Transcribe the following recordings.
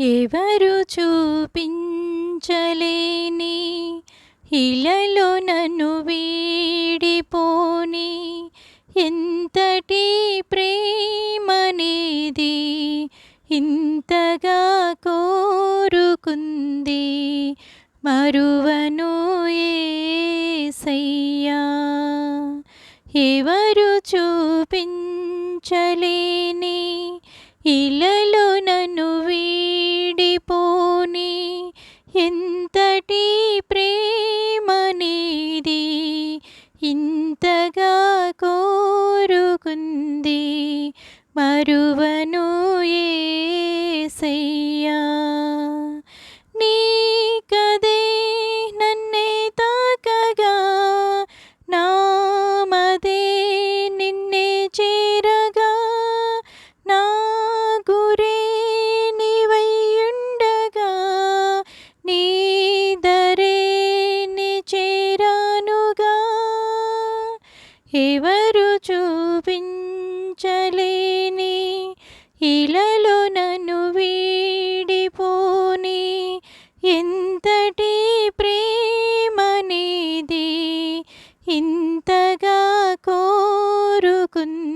ఎవరు చూపించలేని ఇలలో నన్ను వీడిపోని. ఎంతటి ప్రేమనేది ఇంతగా కోరుకుంది మరువను ఏసయ్యా. ఎవరు చూపించలేని ఎవరు చూపించలేని ఇలలో నన్ను వీడిపోని. ఎంతటి ప్రేమనేది ఇంతగా కోరుకుంది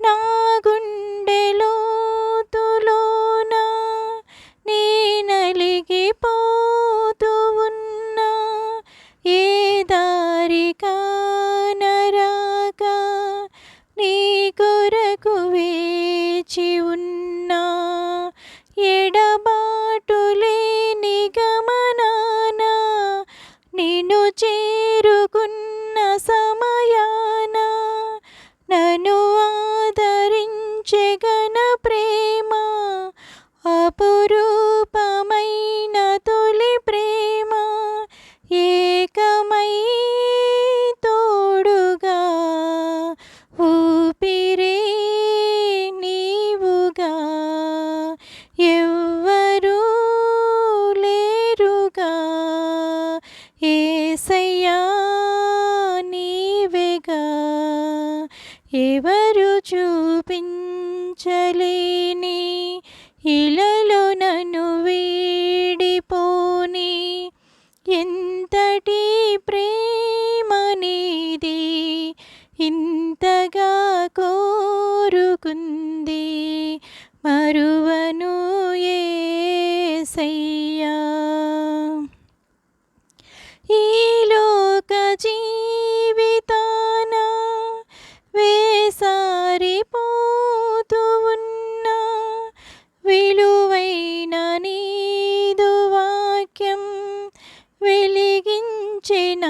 నా గుండెలోతులోన నీ నలిగిపోతూ ఉన్నా ఏ దారి కానరాక నీ కొరకు వేచి ఉన్నా ఎడబాటులే గమనాన నిన్ను చేరుకున్న సమా ఏసయ్యా నీవేగా ఎవరు చూపించలేని ఇలలో నన్ను వీడిపోని. ఎంతటి ప్రేమనేది ఇంతగా కోరుకుంది ఈ లోక జీవితాన వేసారిపోతూ ఉన్న విలువైన నీదు వాక్యం వెలిగించిన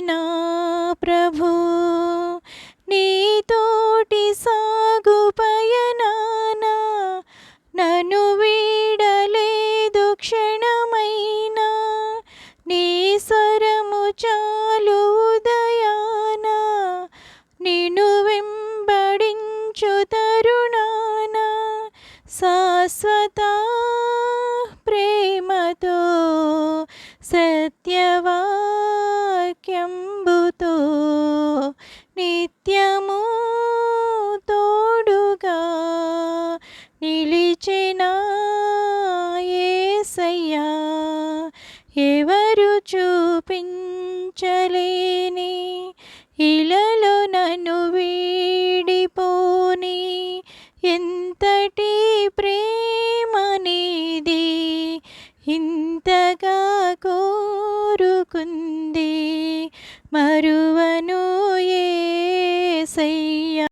నా ప్రభు నీతోటి సాగు పయనాన నన్ను వీడలేదు క్షణమైనా నీ స్వరము చాలు ఉదయాన నిన్ను వెంబడించు తరుణాన శాశ్వత ప్రేమతో వాక్యంబుతో నిత్యము తోడుగా నిలిచిన సయ్యా ఎవరు చూపించలేని ఇలలో నన్ను వీడిపోని ఎంతటి ప్రేమనేది ఇంతగా కోరుకుంది മരുവ